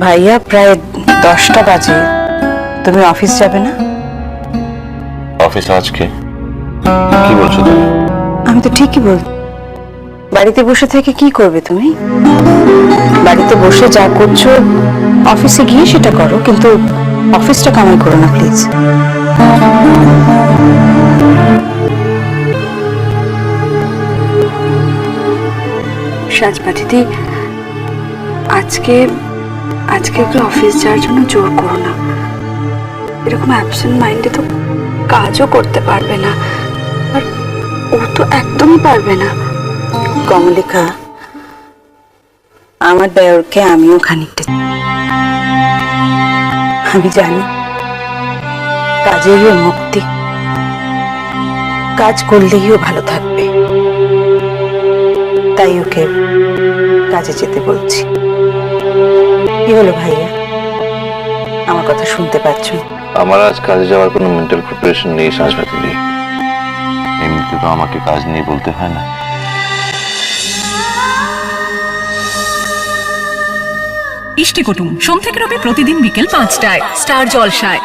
ভাইয়া প্রায় দশটা বাজে। তুমি অফিস যাবে না? অফিস আজকে। কি বলছো তুমি? আমি তো ঠিকই বল বাড়িতে বসে থেকে কি করবে তুমি? বাড়িতে বসে যা করছ অফিসে গিয়ে সেটা করো কিন্তু অফিসটা কামাই করো না প্লিজ। সাজবা দিদি আজকে আজকে ওকে অফিস যাওয়ার জন্য জোর করো না। এরকম অ্যাবসেন্ট মাইন্ডে তো কাজও করতে পারবে না। আর ও তো একদমই পারবে না। কমলিকা, আমার দেওরকে আমিও খানিকটা আমি জানি কাজেরই ওর মুক্তি। কাজ করলেই ও ভালো থাকবে। তাই ওকে কাজে যেতে বলছি। কি হলো ভাইয়া? আমার কথা শুনতে পাচ্ছ? আমার আজ কাজে যাওয়ার কোনো মেন্টাল প্রিপারেশন নেই নেই। এমনিতে তো আমাকে কাজ নিয়ে বলতে হয় না। ইষ্টি কুটুম সোম থেকে রবি প্রতিদিন বিকেল পাঁচটায় স্টার জলসায়।